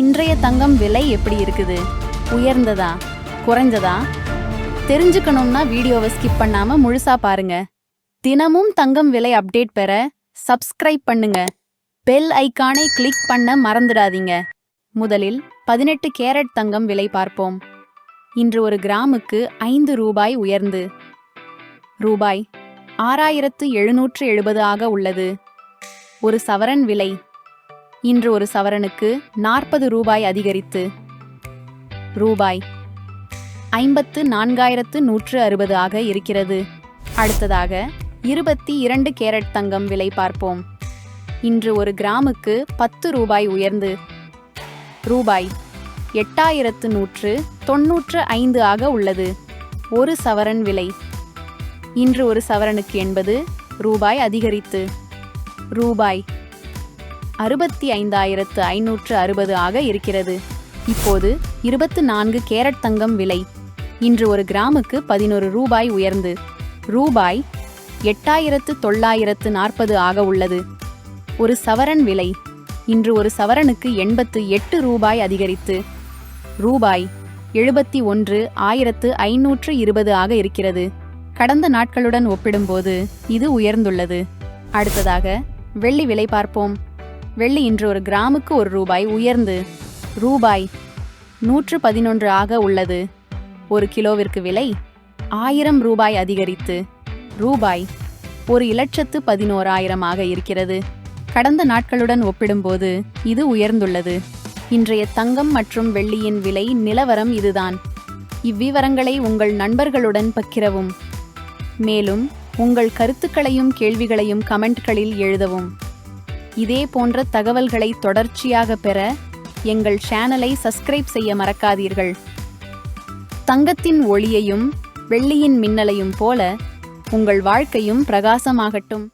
இன்றைய தங்கம் விலை எப்படி இருக்குது? உயர்ந்ததா? குறைஞ்சதா? தெரிஞ்சுக்கணும்னா வீடியோவை ஸ்கிப் பண்ணாம முழுசா பாருங்க. தினமும் தங்கம் விலை அப்டேட் பெற சப்ஸ்கிரைப் பண்ணுங்க. பெல் ஐக்கானை கிளிக் பண்ண மறந்துடாதீங்க. முதலில் பதினெட்டு கேரட் தங்கம் விலை பார்ப்போம். இன்று ஒரு கிராமுக்கு ஐந்து ரூபாய் உயர்ந்து. ரூபாய் ஆறாயிரத்து எழுநூற்று எழுபது ஆக உள்ளது. ஒரு சவரன் விலை இன்று ஒரு சவரனுக்கு நாற்பது ரூபாய் அதிகரித்து ரூபாய் ஐம்பத்து நான்காயிரத்து நூற்று அறுபது ஆக இருக்கிறது. அடுத்ததாக இருபத்தி இரண்டு கேரட் தங்கம் விலை பார்ப்போம். இன்று ஒரு கிராமுக்கு பத்து ரூபாய் உயர்ந்து ரூபாய் எட்டாயிரத்து நூற்று தொன்னூற்று ஐந்து ஆக உள்ளது. ஒரு சவரன் விலை. இன்று ஒரு சவரனுக்கு எண்பது ரூபாய் அதிகரித்து ரூபாய் அறுபத்தி ஐந்தாயிரத்து ஐநூற்று அறுபது ஆக இருக்கிறது. இப்போது இருபத்து நான்கு கேரட் தங்கம் விலை. இன்று ஒரு கிராமுக்கு பதினொரு ரூபாய் உயர்ந்து ரூபாய் எட்டாயிரத்து தொள்ளாயிரத்து நாற்பது ஆக உள்ளது. ஒரு சவரன் விலை. இன்று ஒரு சவரனுக்கு எண்பத்து எட்டு ரூபாய் அதிகரித்து ரூபாய் எழுபத்தி ஒன்று ஆயிரத்து ஐநூற்று இருபது ஆக இருக்கிறது. கடந்த நாட்களுடன் ஒப்பிடும்போது இது உயர்ந்துள்ளது. அடுத்ததாக வெள்ளி விலை பார்ப்போம். வெள்ளி இன்று ஒரு கிராமுக்கு ஒரு ரூபாய் உயர்ந்து ரூபாய் நூற்று பதினொன்று ஆக உள்ளது. ஒரு கிலோவிற்கு விலை ஆயிரம் ரூபாய் அதிகரித்து ரூபாய் ஒரு இலட்சத்து பதினோராயிரம் ஆக இருக்கிறது. கடந்த நாட்களுடன் ஒப்பிடும்போது இது உயர்ந்துள்ளது. இன்றைய தங்கம் மற்றும் வெள்ளியின் விலை நிலவரம் இதுதான். இவ்விவரங்களை உங்கள் நண்பர்களுடன் பகிரவும். மேலும் உங்கள் கருத்துக்களையும் கேள்விகளையும் கமெண்ட்களில் எழுதவும். இதே போன்ற தகவல்களை தொடர்ச்சியாக பெற எங்கள் சேனலை சப்ஸ்கிரைப் செய்ய மறக்காதீர்கள். தங்கத்தின் ஒளியையும் வெள்ளியின் மின்னலையும் போல உங்கள் வாழ்க்கையும் பிரகாசமாகட்டும்.